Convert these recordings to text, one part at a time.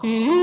Ooh.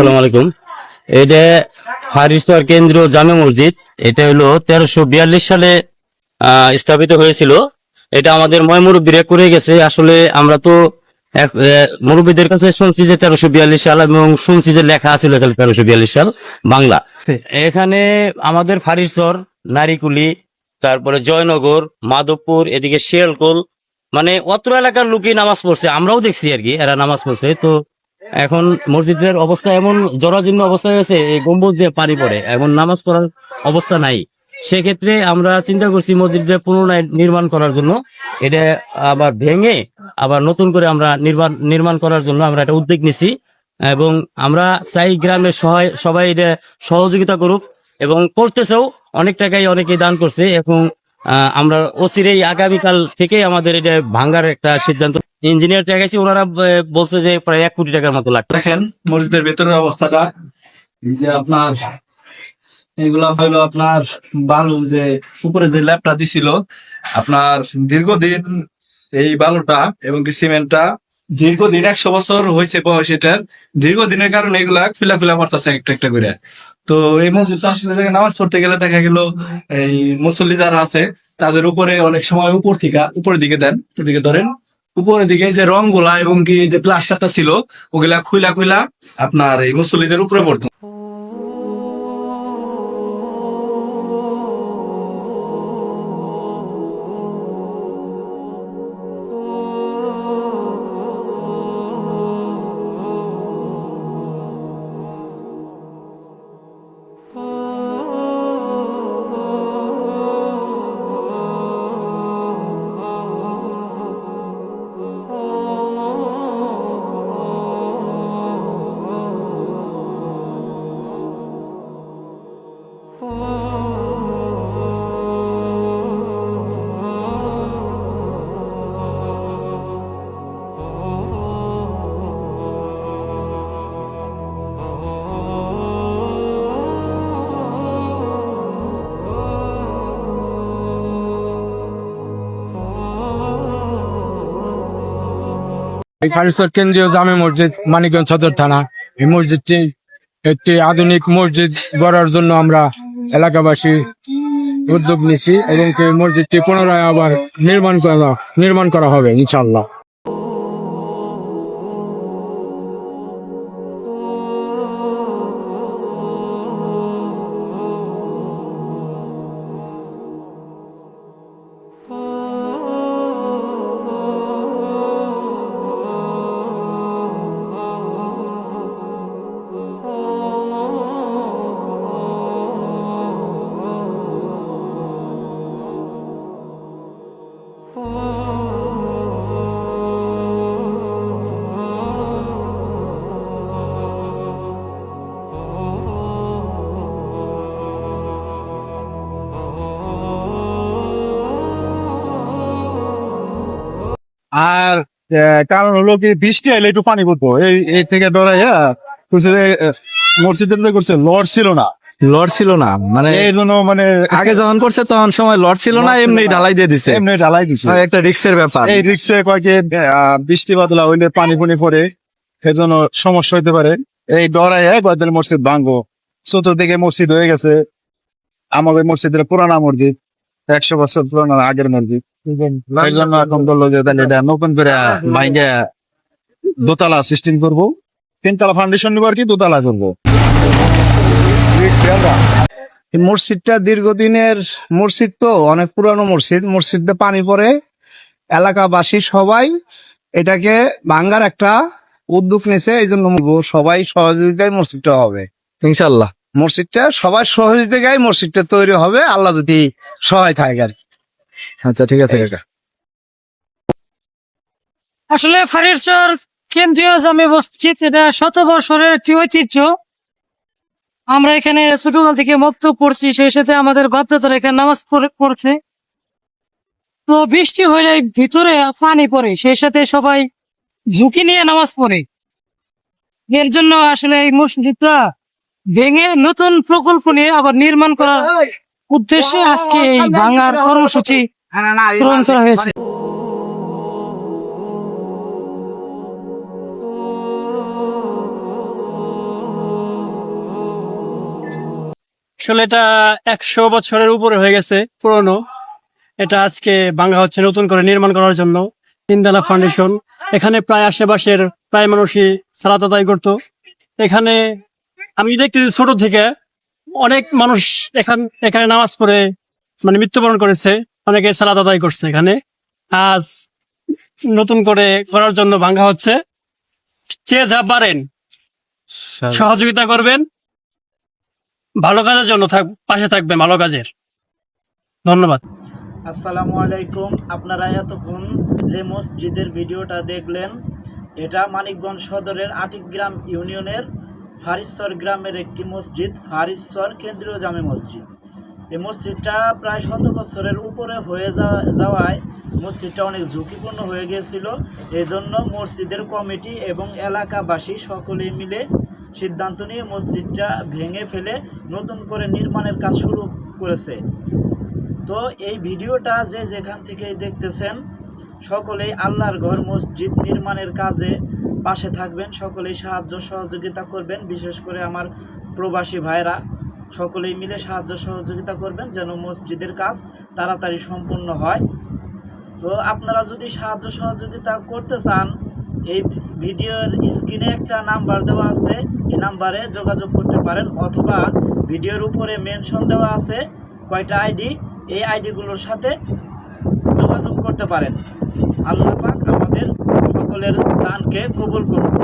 আসসালামু আলাইকুম। এটা ফারিস্তর কেন্দ্রীয় জামে মসজিদ। এটা হলো তেরোশো বিয়াল্লিশ সালে স্থাপিত হয়েছিল। এটা আমাদের ময় মুরব্বীরা করে গেছে। আসলে আমরা তো মুরব্বীদের কাছে শুনছি যে তেরোশো বিয়াল্লিশ সাল এবং শুনছি যে লেখা আছিল এখানে তেরোশো বিয়াল্লিশ সাল বাংলা। এখানে আমাদের ফারিসর নারিকুলি তারপরে জয়নগর মাধবপুর এদিকে শিয়ালকোল মানে অত্র এলাকার লোকই নামাজ পড়ছে। আমরাও দেখছি আর কি এরা নামাজ পড়ছে। তো এখন মসজিদের অবস্থা এমন জরাজীর্ণ অবস্থা হয়েছে এই গম্বুজ দিয়ে পানি পড়ে, এমন নামাজ পড়ার অবস্থা নাই। সেক্ষেত্রে আমরা চিন্তা করছি মসজিদটা পুনরায় নির্মাণ করার জন্য। এটা আবার ভেঙে আবার নতুন করে আমরা নির্মাণ নির্মাণ করার জন্য আমরা একটা উদ্যোগ নিছি। এবং আমরা চাই গ্রামের সহায়, সবাই এটা সহযোগিতা করুক এবং করতেছেও অনেক টাকাই অনেকেই দান করছে। এবং আমরা অচিরেই আগামীকাল থেকেই আমাদের এটা ভাঙ্গার একটা সিদ্ধান্ত ইঞ্জিনিয়ার দেখাইছি ওনারা বলছে যে প্রায় এক কোটি টাকার মতো লাগবে। দেখেন, মসজিদের ভেতরের অবস্থাটা। এই যে আপনার, এগুলা হইল আপনার বালু যে উপরে যে ল্যাপটা দিছিল, আপনার দীর্ঘদিন এই বালুটা এবং কি সিমেন্টটা দীর্ঘদিন, একশো বছর হয়েছে বয়স এটার। দীর্ঘদিনের কারণে এগুলা ফিলা ফিলা মারতেছে একটা একটা করে। তো এই মসজিদটা আসলে দেখে নামাজ পড়তে গেলে দেখা গেল, এই মুসল্লি যারা আছে, তাদের উপরে অনেক সময় উপর থেকে, উপরের দিকে দেন দিকে ধরেন। উপরের দিকে যে রংগুলা এবং কি যে প্লাস্টারটা ছিল, ওগুলা খুইলা খুইলা আপনার এই মুসলিদের উপরে পড়তো। এই কেন্দ্রীয় জামে মসজিদ, মানিকগঞ্জ সদর থানা। এই মসজিদটি একটি আধুনিক মসজিদ গড়ার জন্য আমরা এলাকাবাসী উদ্যোগ নিছি এবং মসজিদটি পুনরায় আবার নির্মাণ করা নির্মাণ করা হবে ইনশাল্লাহ আর কারণ হলো কি বৃষ্টি এলে একটু পানি পড়ব এই এই থেকে ডরাইয়া করছে যে, আহ, মসজিদের করছে লড় ছিল না। লড় ছিল না মানে এই জন্য মানে আগে যখন করছে তখন সময় লড় ছিল না এমনি ঢালাই দিয়ে দিছে। এমনি ঢালাই দিছে। হয় একটা রিক্সের ব্যাপার। এই রিক্সে কয়েকে বৃষ্টি বাদলা হইলে পানি পুনি পড়ে সেজন্য সমস্যা হইতে পারে। এই ডরাই কয়েকদিন মসজিদ ভাঙ্গো চতুর্দিকে মসজিদ হয়ে গেছে। আমাদের মসজিদের পুরানা মসজিদ একশো বছর পুরানো আগের মসজিদ। এই জন্য এখন বলল যে তাহলে এটা নতুন করে ভাঙ্গে দোতলা সিস্টেম করব। তিনতলা ফাউন্ডেশন নিবো আর কি দোতলা করব। মসজিদটা দীর্ঘদিনের মসজিদ তো অনেক পুরানো মসজিদ। মসজিদে পানি পড়ে। এলাকাবাসী সবাই এটাকে ভাঙ্গার একটা উদ্যোগ নিয়েছে এই জন্য বলব সবাই সহযোগিতায় মসজিদটা হবে। ইনশাল্লাহ মসজিদটা সবাই সহযোগিতায় মসজিদটা তৈরি হবে। আল্লাহ যদি সহায় থাকে আর কি। আচ্ছা ঠিক আছে কাকা। আসলে ফারিরচর কেন্দ্রীয় জামে মসজিদ এটা শত বছরের একটি ঐতিহ্য। আমরা এখানে ছোটকাল থেকে মক্ত পড়ছি সেই সাথে আমাদের বাধ্যতারা এখানে নামাজ পড়ছে। তো বৃষ্টি হলে ভিতরে পানি পড়ে সেই সাথে সবাই ঝুঁকি নিয়ে নামাজ পড়ে। এর জন্য আসলে এই মসজিদটা ভেঙে নতুন প্রকল্প নিয়ে আবার নির্মাণ করার উদ্দেশ্যে আজকে এই ভাঙার কর্মসূচি গ্রহণ করা হয়েছে। আসলে এটা একশো বছরের উপরে হয়ে গেছে পুরনো। এটা আজকে ভাঙা হচ্ছে নতুন করে নির্মাণ করার জন্য তিনতলা ফাউন্ডেশন। এখানে প্রায় আশেপাশের প্রায় মানুষই সালাত আদায় করতো। এখানে আমি দেখতেছি ছোট থেকে অনেক মানুষ এখান এখানে নামাজ পড়ে মানে মৃত্যুবরণ করেছে অনেকে সালাত আদায় করছে এখানে। আজ নতুন করে করার জন্য ভাঙ্গা হচ্ছে। যে যা পারেন সহযোগিতা করবেন। ভালো কাজের জন্য থাক পাশে থাকবেন ভালো কাজের। ধন্যবাদ। আসসালামু আলাইকুম। আপনারা এতক্ষণ যে মসজিদের ভিডিওটা দেখলেন এটা মানিকগঞ্জ সদরের আটিক গ্রাম ইউনিয়নের ফারিশ্বর গ্রামের একটি মসজিদ ফারিশ্বর কেন্দ্রীয় জামে মসজিদ। এই মসজিদটা প্রায় শত বছরের উপরে হয়ে যাওয়ায় মসজিদটা অনেক ঝুঁকিপূর্ণ হয়ে গিয়েছিল। এই জন্য মসজিদের কমিটি এবং এলাকাবাসী সকলে মিলে সিদ্ধান্ত নিয়ে মসজিদটা ভেঙে ফেলে নতুন করে নির্মাণের কাজ শুরু করেছে। তো এই ভিডিওটা যে যেখান থেকে দেখতেছেন, সকলেই আল্লাহর ঘর মসজিদ নির্মাণের কাজে পাশে থাকবেন, সকলেই সাহায্য সহযোগিতা করবেন, বিশেষ করে আমার প্রবাসী ভাইরা সকলেই মিলে সাহায্য সহযোগিতা করবেন যেন মসজিদের কাজ তাড়াতাড়ি সম্পূর্ণ হয়। তো আপনারা যদি সাহায্য সহযোগিতা করতে চান, এই ভিডিওর স্ক্রিনে একটা নাম্বার দেওয়া আছে। এই নাম্বারে যোগাযোগ করতে পারেন অথবা ভিডিওর উপরে মেনশন দেওয়া আছে কয়টা আইডি, এই আইডিগুলোর সাথে যোগাযোগ করতে পারেন। আল্লাহ পাক সকলের দানকে কবুল করুন।